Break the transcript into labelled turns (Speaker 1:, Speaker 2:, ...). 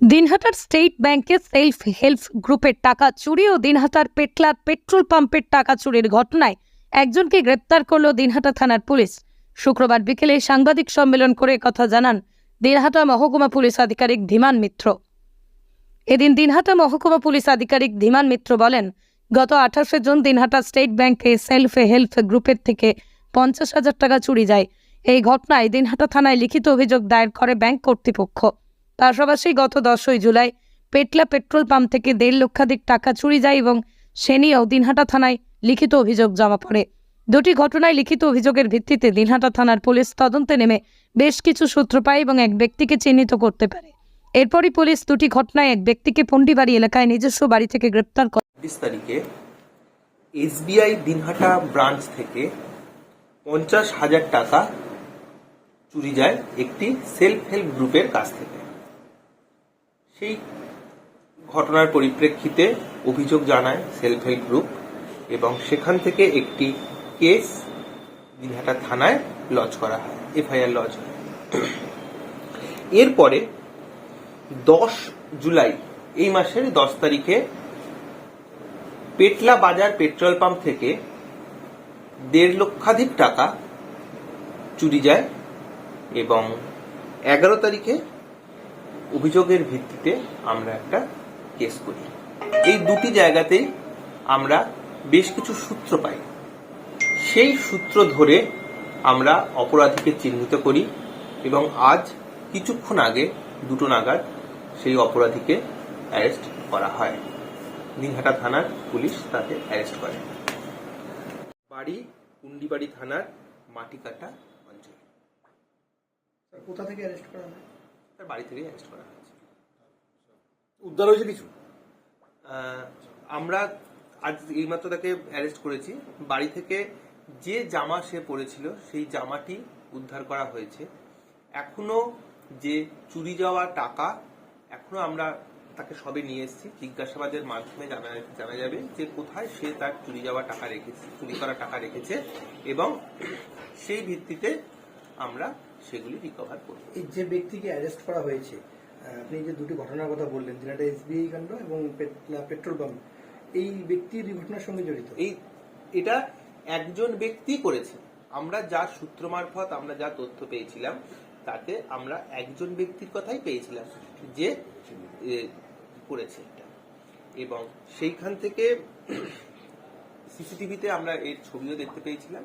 Speaker 1: দিনহাটার state ব্যাংকে self help গ্রুপের টাকা চুরি ও দিনহাটার পেটলার পেট্রোল পাম্পের টাকা চুরির ঘটনায় একজনকে গ্রেপ্তার করল দিনহাটা থানার পুলিশ। শুক্রবার বিকেলে সাংবাদিক সম্মেলন করে কথা জানান দিনহাটা মহকুমা পুলিশ আধিকারিক ধীমান মিত্র। এদিন দিনহাটা মহকুমা পুলিশ আধিকারিক ধীমান মিত্র বলেন, গত আঠাশে জুন দিনহাটা স্টেট ব্যাংকে সেলফ হেল্প গ্রুপের থেকে পঞ্চাশ হাজার টাকা চুরি যায়। এই ঘটনায় দিনহাটা থানায় লিখিত অভিযোগ দায়ের করে ব্যাংক কর্তৃপক্ষ। পাশাপাশি গত দশই জুলাই পেটলা পেট্রোল পাম্প থেকে দেড় লক্ষাধিক টাকা চুরি যায় এবং সে নিয়েও দিনহাটা থানায় লিখিত অভিযোগ জমা পড়ে। দুটি ঘটনায় লিখিত অভিযোগের ভিত্তিতে দিনহাটা থানার পুলিশ তদন্তে নেমে বেশ কিছু সূত্র পায় এবং এক ব্যক্তিকে চিহ্নিত করতে পারে। এরপরই পুলিশ দুটি ঘটনায় এক ব্যক্তিকে পন্ডিবাড়ি এলাকায় নিজস্ব বাড়ি থেকে গ্রেপ্তার করে।
Speaker 2: ছাব্বিশ তারিখে এসবিআই দিনহাটা ব্রাঞ্চ থেকে পঞ্চাশ হাজার টাকা চুরি যায় একটি সেলফ হেল্প গ্রুপের কাছ থেকে। সেই ঘটনার পরিপ্রেক্ষিতে অভিযোগ জানায় সেলফ হেল্প গ্রুপ এবং সেখান থেকে একটি কেস দিনহাটা থানায় লজ করা হয়, এফআইআর লজ হয়। এরপরে দশ জুলাই এই মাসের দশ তারিখে পেটলা বাজার পেট্রোল পাম্প থেকে দেড় লক্ষাধিক টাকা চুরি যায় এবং এগারো তারিখে অভিযোগের ভিত্তিতে আমরা একটা কেস করি। এই দুটি জায়গাতেই আমরা বেশ কিছু সূত্র পাই। সেই সূত্র ধরে আমরা অপরাধীকে চিহ্নিত করি এবং আজ কিছুক্ষণ আগে দুটো নাগাদ সেই অপরাধীকে অ্যারেস্ট করা হয়। দিনহাটা থানার পুলিশ তাকে অ্যারেস্ট করে। বাড়ি কুন্ডিবাড়ি থানার মাটিকাটা অঞ্চল।
Speaker 3: কোথা থেকে অ্যারেস্ট করা হয়?
Speaker 2: তার বাড়ি থেকে অ্যারেস্ট করা হয়েছে।
Speaker 3: উদ্ধার হয়েছে কিছু?
Speaker 2: আমরা আজ এইমাত্র তাকে অ্যারেস্ট করেছি। বাড়ি থেকে যে জামা সে পরেছিল সেই জামাটি উদ্ধার করা হয়েছে। এখনও যে চুরি যাওয়া টাকা এখনও আমরা তাকে সবে নিয়ে এসেছি। জিজ্ঞাসাবাদের মাধ্যমে জানা জানা যাবে যে কোথায় সে তার চুরি যাওয়া টাকা রেখেছে চুরি করা টাকা রেখেছে এবং সেই ভিত্তিতে আমরা সেগুলি রিকভার করব।
Speaker 3: এই যে ব্যক্তিকে অ্যারেস্ট করা হয়েছে আপনি যে দুটি ঘটনার কথা বললেন যেটা এসবিআই কাণ্ড এবং পেট্রোল- পাম্প এই ব্যক্তির এই ঘটনার সঙ্গে জড়িত?
Speaker 2: এই এটা একজন ব্যক্তি করেছে। আমরা যা সূত্র মারফত আমরা যা তথ্য পেয়েছিলাম তাতে আমরা একজন ব্যক্তির কথাই পেয়েছিলাম যে করেছে এটা। এবং সেইখান থেকে সিসিটিভিতে আমরা এর ছবিও দেখতে পেয়েছিলাম।